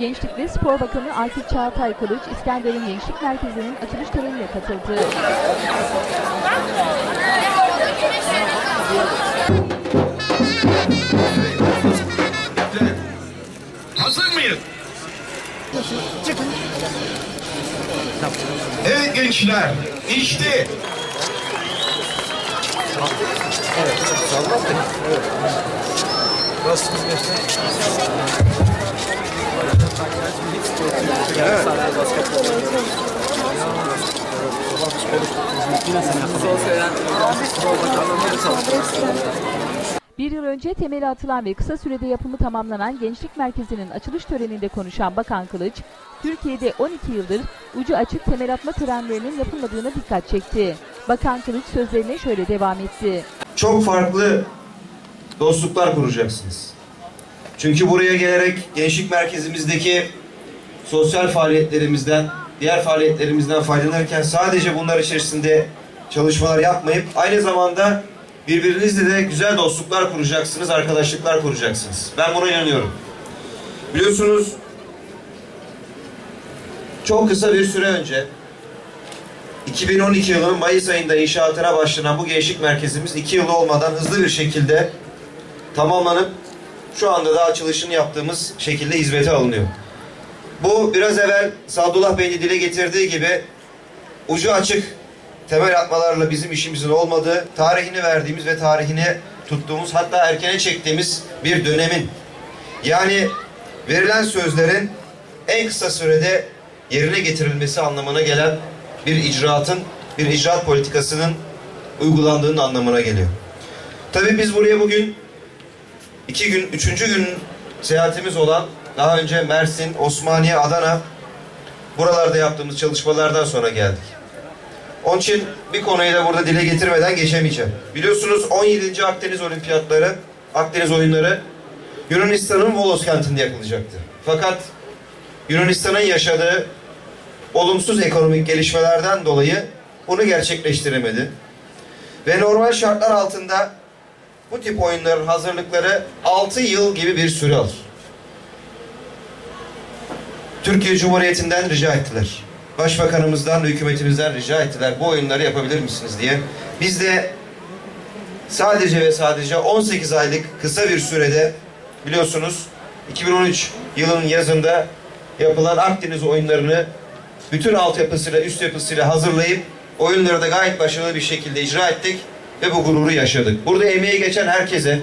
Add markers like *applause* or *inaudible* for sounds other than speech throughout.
Gençlik ve Spor Bakanı Akif Çağatay Kılıç, İskenderun Gençlik Merkezi'nin açılış törenine katıldı. Hazır mıyız? Evet gençler, işte Bir yıl önce temeli atılan ve kısa sürede yapımı tamamlanan Gençlik Merkezi'nin açılış töreninde konuşan Bakan Kılıç, Türkiye'de 12 yıldır ucu açık temel atma törenlerinin yapılmadığına dikkat çekti. Bakan Kılıç sözlerine şöyle devam etti. çok farklı dostluklar kuracaksınız. Çünkü buraya gelerek gençlik merkezimizdeki sosyal faaliyetlerimizden, diğer faaliyetlerimizden faydalanırken sadece bunlar içerisinde çalışmalar yapmayıp aynı zamanda birbirinizle de güzel dostluklar kuracaksınız, arkadaşlıklar kuracaksınız. Ben buna inanıyorum. Biliyorsunuz çok kısa bir süre önce 2012 yılının Mayıs ayında inşaatına başlanan bu gençlik merkezimiz iki yıl olmadan hızlı bir şekilde tamamlanıp şu anda da açılışını yaptığımız şekilde hizmete alınıyor. Bu biraz evvel Sadullah Bey'in dile getirdiği gibi ucu açık temel atmalarla bizim işimizin olmadığı, tarihini verdiğimiz ve tarihini tuttuğumuz hatta erkene çektiğimiz bir dönemin yani verilen sözlerin en kısa sürede yerine getirilmesi anlamına gelen bir icraatın, bir icraat politikasının uygulandığının anlamına geliyor. Tabii biz buraya bugün iki gün, üçüncü gün seyahatimiz olan daha önce Mersin, Osmaniye, Adana buralarda yaptığımız çalışmalardan sonra geldik. Onun için bir konuyu da burada dile getirmeden geçemeyeceğim. Biliyorsunuz 17. Akdeniz Olimpiyatları, Akdeniz Oyunları Yunanistan'ın Volos kentinde yapılacaktı. Fakat Yunanistan'ın yaşadığı olumsuz ekonomik gelişmelerden dolayı bunu gerçekleştiremedi. Ve normal şartlar altında bu tip oyunların hazırlıkları 6 yıl gibi bir süre alır. Türkiye Cumhuriyeti'nden rica ettiler. Başbakanımızdan, hükümetimizden rica ettiler. Bu oyunları yapabilir misiniz diye. Biz de sadece ve sadece 18 aylık kısa bir sürede biliyorsunuz 2013 yılının yazında yapılan Akdeniz oyunlarını bütün altyapısıyla, üst yapısıyla hazırlayıp oyunları da gayet başarılı bir şekilde icra ettik ve bu gururu yaşadık. Burada emeği geçen herkese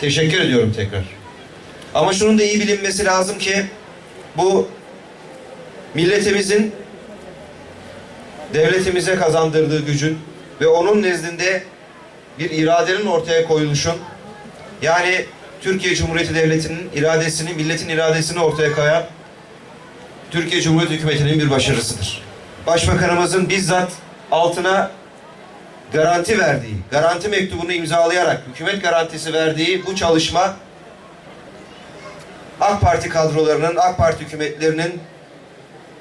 teşekkür ediyorum tekrar. Ama şunun da iyi bilinmesi lazım ki bu milletimizin devletimize kazandırdığı gücün ve onun nezdinde bir iradenin ortaya koyuluşun yani Türkiye Cumhuriyeti Devleti'nin iradesini, milletin iradesini ortaya koyan Türkiye Cumhuriyeti Hükümeti'nin bir başarısıdır. Başbakanımızın bizzat altına garanti verdiği, garanti mektubunu imzalayarak hükümet garantisi verdiği bu çalışma AK Parti kadrolarının, AK Parti hükümetlerinin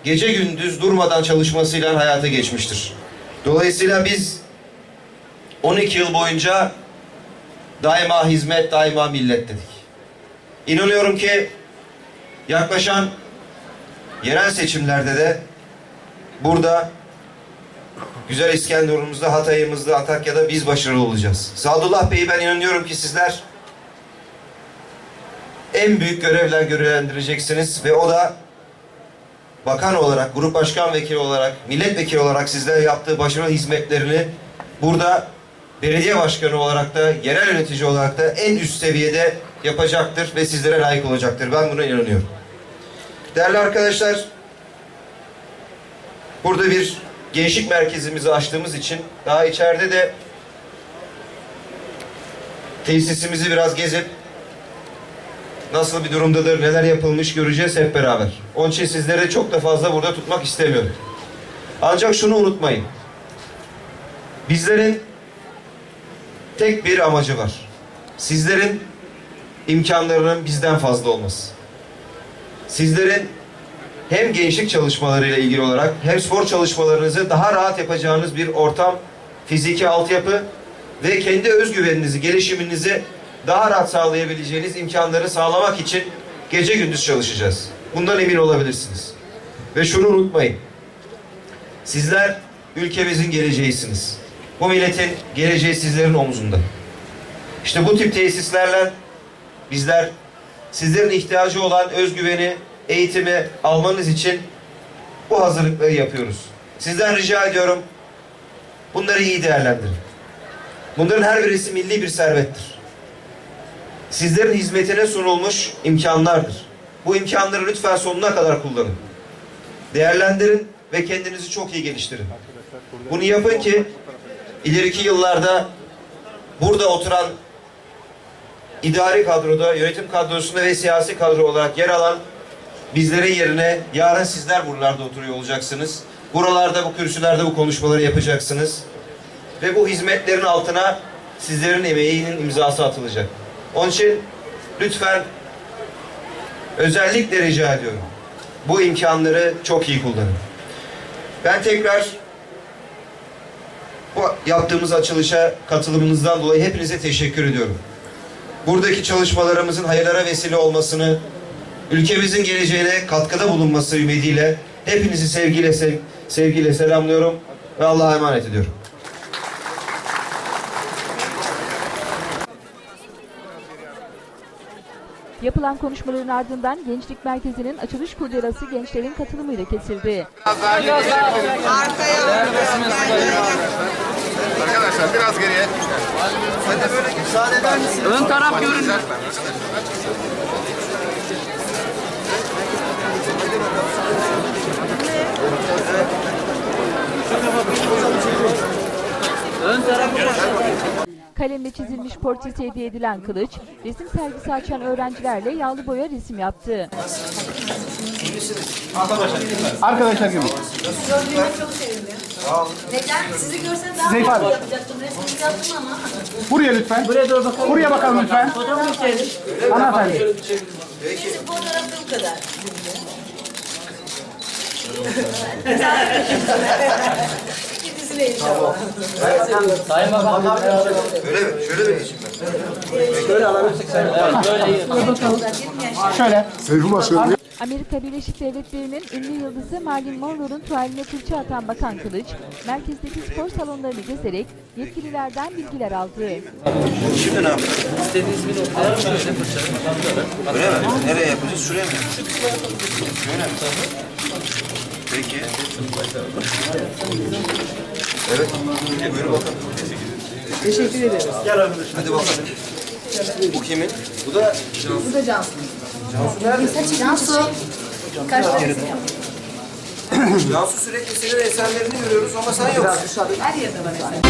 gece gündüz durmadan çalışmasıyla hayata geçmiştir. Dolayısıyla biz 12 yıl boyunca daima hizmet, daima millet dedik. İnanıyorum ki yaklaşan yerel seçimlerde de burada Güzel İskenderun'umuzda, Hatay'ımızda, Antakya'da biz başarılı olacağız. Sadullah Bey'i ben inanıyorum ki sizler en büyük görevler görevlendireceksiniz ve o da bakan olarak, grup başkan vekili olarak, milletvekili olarak sizlere yaptığı başarılı hizmetlerini burada belediye başkanı olarak da, yerel yönetici olarak da en üst seviyede yapacaktır ve sizlere layık olacaktır. Ben buna inanıyorum. Değerli arkadaşlar, burada bir gençlik merkezimizi açtığımız için daha içeride de tesisimizi biraz gezip nasıl bir durumdadır, neler yapılmış göreceğiz hep beraber. Onun için sizleri çok da fazla burada tutmak istemiyorum. Ancak şunu unutmayın. Bizlerin tek bir amacı var. Sizlerin imkanlarının bizden fazla olması. Sizlerin hem gençlik çalışmalarıyla ilgili olarak hem spor çalışmalarınızı daha rahat yapacağınız bir ortam, fiziki altyapı ve kendi özgüveninizi, gelişiminizi daha rahat sağlayabileceğiniz imkanları sağlamak için gece gündüz çalışacağız. Bundan emin olabilirsiniz. Ve şunu unutmayın. Sizler ülkemizin geleceğisiniz. Bu milletin geleceği sizlerin omzunda. İşte bu tip tesislerle bizler sizlerin ihtiyacı olan özgüveni, eğitimi almanız için bu hazırlıkları yapıyoruz. Sizden rica ediyorum bunları iyi değerlendirin. Bunların her birisi milli bir servettir. Sizlerin hizmetine sunulmuş imkanlardır. Bu imkanları lütfen sonuna kadar kullanın. Değerlendirin ve kendinizi çok iyi geliştirin. Bunu yapın ki ileriki yıllarda burada oturan idari kadroda, yönetim kadrosunda ve siyasi kadro olarak yer alan bizlerin yerine yarın sizler buralarda oturuyor olacaksınız. Buralarda bu kürsülerde bu konuşmaları yapacaksınız. Ve bu hizmetlerin altına sizlerin emeğinin imzası atılacak. Onun için lütfen özellikle rica ediyorum. Bu imkanları çok iyi kullanın. Ben tekrar bu yaptığımız açılışa katılımınızdan dolayı hepinize teşekkür ediyorum. Buradaki çalışmalarımızın hayırlara vesile olmasını, ülkemizin geleceğine katkıda bulunması ümidiyle hepinizi sevgiyle sev- sevgiyle selamlıyorum ve Allah'a emanet ediyorum. Yapılan konuşmaların ardından Gençlik Merkezi'nin açılış kurdelası gençlerin katılımıyla kesildi. Arkadaşlar biraz geriye. Ön taraf görünüyor. Kalemle çizilmiş portresi hediye edilen Kılıç, resim sergisi açan öğrencilerle yağlı boya resim yaptı. Arkadaşlar gibi. Neden? Sizi görsem daha abi. yapacaktım. Resmini yaptım ama. Buraya lütfen. Buraya doğru bakalım. Buraya bakalım lütfen. Hanımefendi. Bizim fotoğrafta bu kadar. *laughs* İkincisine inşallah. Öyle mi? Şöyle mi geçeyim ben? Şöyle. Amerika Birleşik Devletleri'nin ünlü yıldızı Marilyn Monroe'nun tuvaline fırça atan Bakan Kılıç, merkezdeki spor salonlarını gezerek yetkililerden bilgiler aldı. Şimdi ne yapacağız? İstediğiniz bir noktaya Öyle mi? Nereye yapacağız? Şuraya mı? Şöyle mi? Peki. Evet. Buyurun bakalım. Teşekkür ederiz. Gel arkadaşım. Hadi bakalım. Bu kimin? Bu da Bu da Cansu. Cansu. Cansu. Kaç tanesi? Cansu sürekli senin eserlerini görüyoruz ama sen yoksun. Her yerde var efendim.